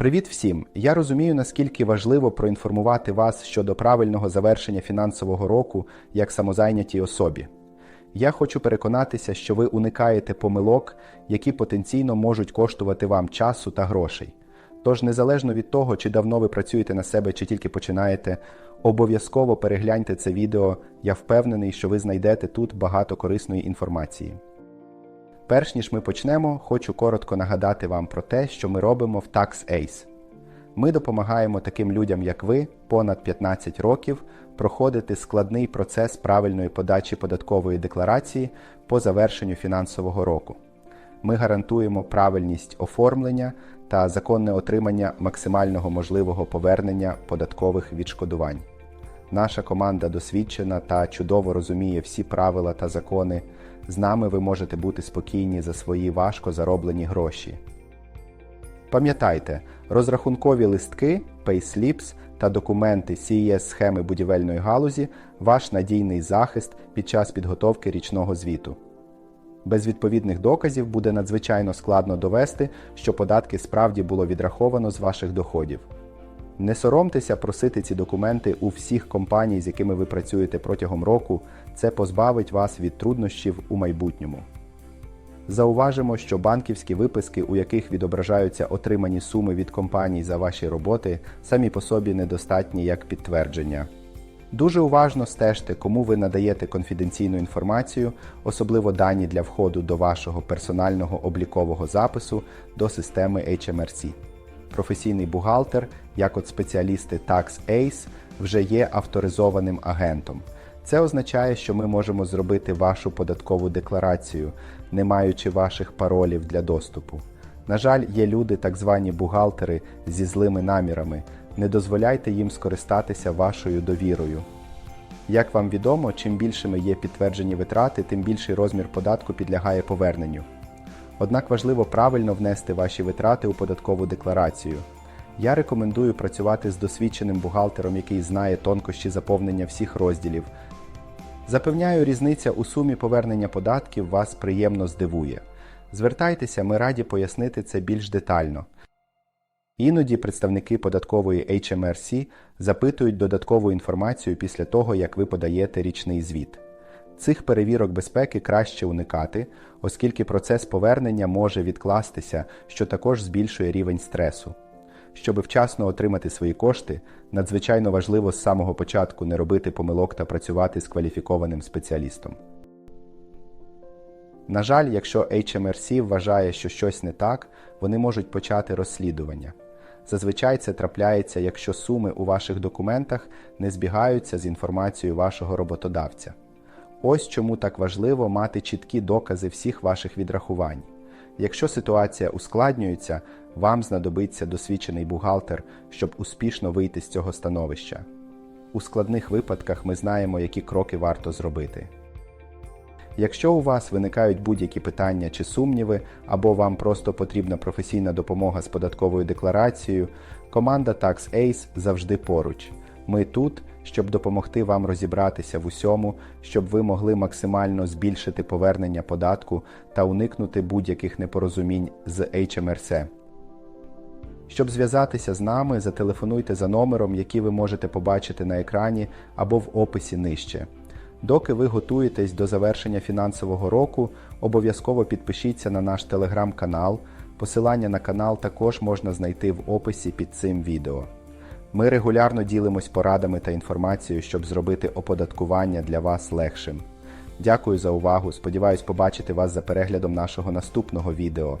Привіт всім! Я розумію, наскільки важливо проінформувати вас щодо правильного завершення фінансового року як самозайнятій особі. Я хочу переконатися, що ви уникаєте помилок, які потенційно можуть коштувати вам часу та грошей. Тож, незалежно від того, чи давно ви працюєте на себе, чи тільки починаєте, обов'язково перегляньте це відео. Я впевнений, що ви знайдете тут багато корисної інформації. Перш ніж ми почнемо, хочу коротко нагадати вам про те, що ми робимо в TaxAce. Ми допомагаємо таким людям, як ви, понад 15 років, проходити складний процес правильної подачі податкової декларації по завершенню фінансового року. Ми гарантуємо правильність оформлення та законне отримання максимального можливого повернення податкових відшкодувань. Наша команда досвідчена та чудово розуміє всі правила та закони. З нами ви можете бути спокійні за свої важко зароблені гроші. Пам'ятайте, розрахункові листки, payslips та документи ces схеми будівельної галузі ваш надійний захист під час підготовки річного звіту. Без відповідних доказів буде надзвичайно складно довести, що податки справді було відраховано з ваших доходів. Не соромтеся просити ці документи у всіх компаній, з якими ви працюєте протягом року, це позбавить вас від труднощів у майбутньому. Зауважимо, що банківські виписки, у яких відображаються отримані суми від компаній за ваші роботи, самі по собі недостатні як підтвердження. Дуже уважно стежте, кому ви надаєте конфіденційну інформацію, особливо дані для входу до вашого персонального облікового запису до системи HMRC. Професійний бухгалтер, як от спеціалісти TaxAce, вже є авторизованим агентом. Це означає, що ми можемо зробити вашу податкову декларацію, не маючи ваших паролів для доступу. На жаль, є люди, так звані бухгалтери зі злими намірами. Не дозволяйте їм скористатися вашою довірою. Як вам відомо, чим більшими є підтверджені витрати, тим більший розмір податку підлягає поверненню. Однак важливо правильно внести ваші витрати у податкову декларацію. Я рекомендую працювати з досвідченим бухгалтером, який знає тонкощі заповнення всіх розділів. Запевняю, різниця у сумі повернення податків вас приємно здивує. Звертайтеся, ми раді пояснити це більш детально. Іноді представники податкової HMRC запитують додаткову інформацію після того, як ви подаєте річний звіт. Цих перевірок безпеки краще уникати, оскільки процес повернення може відкластися, що також збільшує рівень стресу. Щоб вчасно отримати свої кошти, надзвичайно важливо з самого початку не робити помилок та працювати з кваліфікованим спеціалістом. На жаль, якщо HMRC вважає, що щось не так, вони можуть почати розслідування. Зазвичай це трапляється, якщо суми у ваших документах не збігаються з інформацією вашого роботодавця. Ось чому так важливо мати чіткі докази всіх ваших відрахувань. Якщо ситуація ускладнюється, вам знадобиться досвідчений бухгалтер, щоб успішно вийти з цього становища. У складних випадках ми знаємо, які кроки варто зробити. Якщо у вас виникають будь-які питання чи сумніви, або вам просто потрібна професійна допомога з податковою декларацією, команда TaxAce завжди поруч. Ми тут, щоб допомогти вам розібратися в усьому, щоб ви могли максимально збільшити повернення податку та уникнути будь-яких непорозумінь з HMRC. Щоб зв'язатися з нами, зателефонуйте за номером, який ви можете побачити на екрані або в описі нижче. Доки ви готуєтесь до завершення фінансового року, обов'язково підпишіться на наш телеграм-канал. Посилання на канал також можна знайти в описі під цим відео. Ми регулярно ділимось порадами та інформацією, щоб зробити оподаткування для вас легшим. Дякую за увагу! Сподіваюсь побачити вас за переглядом нашого наступного відео.